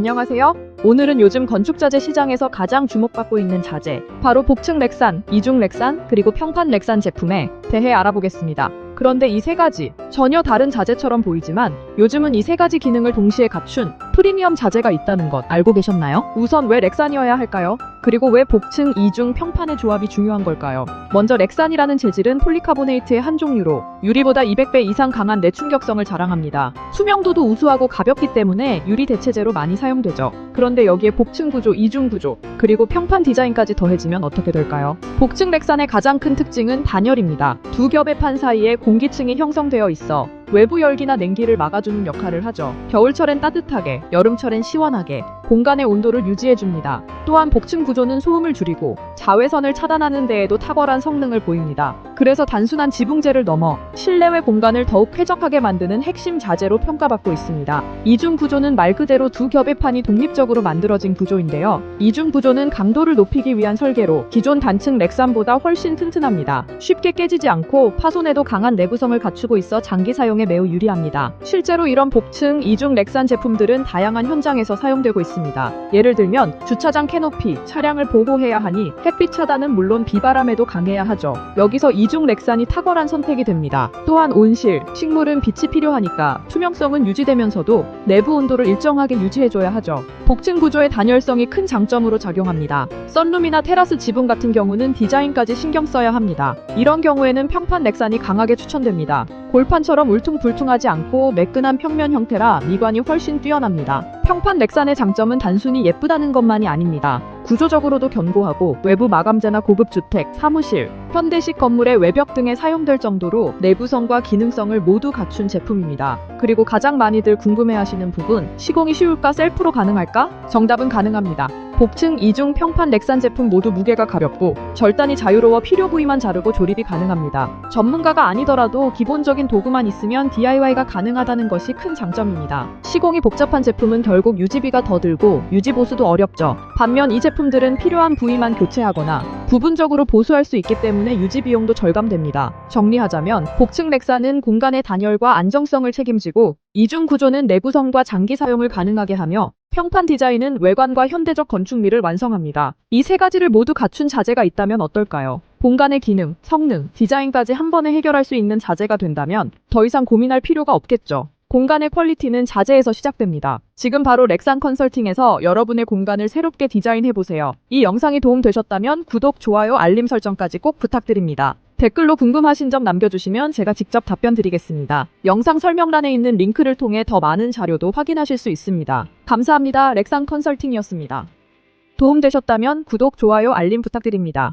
안녕하세요. 오늘은 요즘 건축자재 시장에서 가장 주목받고 있는 자재, 바로 복층 렉산, 이중 렉산, 그리고 평판 렉산 제품에 대해 알아보겠습니다. 그런데 이 세 가지 전혀 다른 자재처럼 보이지만 요즘은 이 세 가지 기능을 동시에 갖춘 프리미엄 자재가 있다는 것 알고 계셨나요? 우선 왜 렉산이어야 할까요? 그리고 왜 복층, 이중, 평판의 조합이 중요한 걸까요? 먼저 렉산이라는 재질은 폴리카보네이트의 한 종류로 유리보다 200배 이상 강한 내충격성을 자랑합니다. 수명도도 우수하고 가볍기 때문에 유리 대체재로 많이 사용되죠. 그런데 여기에 복층 구조, 이중 구조, 그리고 평판 디자인까지 더해지면 어떻게 될까요? 복층 렉산의 가장 큰 특징은 단열입니다. 두 겹의 판 사이에 공기층이 형성되어 있어 외부 열기나 냉기를 막아주는 역할을 하죠. 겨울철엔 따뜻하게, 여름철엔 시원하게 공간의 온도를 유지해줍니다. 또한 복층 구조는 소음을 줄이고 자외선을 차단하는 데에도 탁월한 성능을 보입니다. 그래서 단순한 지붕재를 넘어 실내외 공간을 더욱 쾌적하게 만드는 핵심 자재로 평가받고 있습니다. 이중 구조는 말 그대로 두 겹의 판이 독립적으로 만들어진 구조인데요. 이중 구조는 강도를 높이기 위한 설계로 기존 단층 렉산보다 훨씬 튼튼합니다. 쉽게 깨지지 않고 파손에도 강한 내구성을 갖추고 있어 장기 사용에 매우 유리합니다. 실제로 이런 복층 이중 렉산 제품들은 다양한 현장에서 사용되고 있습니다. 예를 들면 주차장 캐노피, 차량을 보호해야 하니 햇빛 차단은 물론 비바람에도 강해야 하죠. 여기서 이중 렉산이 탁월한 선택이 됩니다. 또한 온실, 식물은 빛이 필요하니까 투명성은 유지되면서도 내부 온도를 일정하게 유지해줘야 하죠. 복층 구조의 단열성이 큰 장점으로 작용합니다. 썬룸이나 테라스 지붕 같은 경우는 디자인까지 신경 써야 합니다. 이런 경우에는 평판 렉산이 강하게 추천됩니다. 골판처럼 울퉁불퉁하지 않고 매끈한 평면 형태라 미관이 훨씬 뛰어납니다. 평판 렉산의 장점은 단순히 예쁘다는 것만이 아닙니다. 구조적으로도 견고하고 외부 마감재나 고급 주택, 사무실, 현대식 건물의 외벽 등에 사용될 정도로 내구성과 기능성을 모두 갖춘 제품입니다. 그리고 가장 많이들 궁금해하시는 부분, 시공이 쉬울까 셀프로 가능할까? 정답은 가능합니다. 복층, 이중, 평판 렉산 제품 모두 무게가 가볍고 절단이 자유로워 필요 부위만 자르고 조립이 가능합니다. 전문가가 아니더라도 기본적인 도구만 있으면 DIY가 가능하다는 것이 큰 장점입니다. 시공이 복잡한 제품은 결국 유지비가 더 들고 유지 보수도 어렵죠. 반면 이 제품들은 필요한 부위만 교체하거나 부분적으로 보수할 수 있기 때문에 유지 비용도 절감됩니다. 정리하자면 복층 렉사는 공간의 단열과 안정성을 책임지고 이중 구조는 내구성과 장기 사용을 가능하게 하며 평판 디자인은 외관과 현대적 건축미를 완성합니다. 이 세 가지를 모두 갖춘 자재가 있다면 어떨까요? 공간의 기능, 성능, 디자인까지 한 번에 해결할 수 있는 자재가 된다면 더 이상 고민할 필요가 없겠죠. 공간의 퀄리티는 자재에서 시작됩니다. 지금 바로 렉산 컨설팅에서 여러분의 공간을 새롭게 디자인해보세요. 이 영상이 도움되셨다면 구독, 좋아요, 알림 설정까지 꼭 부탁드립니다. 댓글로 궁금하신 점 남겨주시면 제가 직접 답변 드리겠습니다. 영상 설명란에 있는 링크를 통해 더 많은 자료도 확인하실 수 있습니다. 감사합니다. 렉산 컨설팅이었습니다. 도움되셨다면 구독, 좋아요, 알림 부탁드립니다.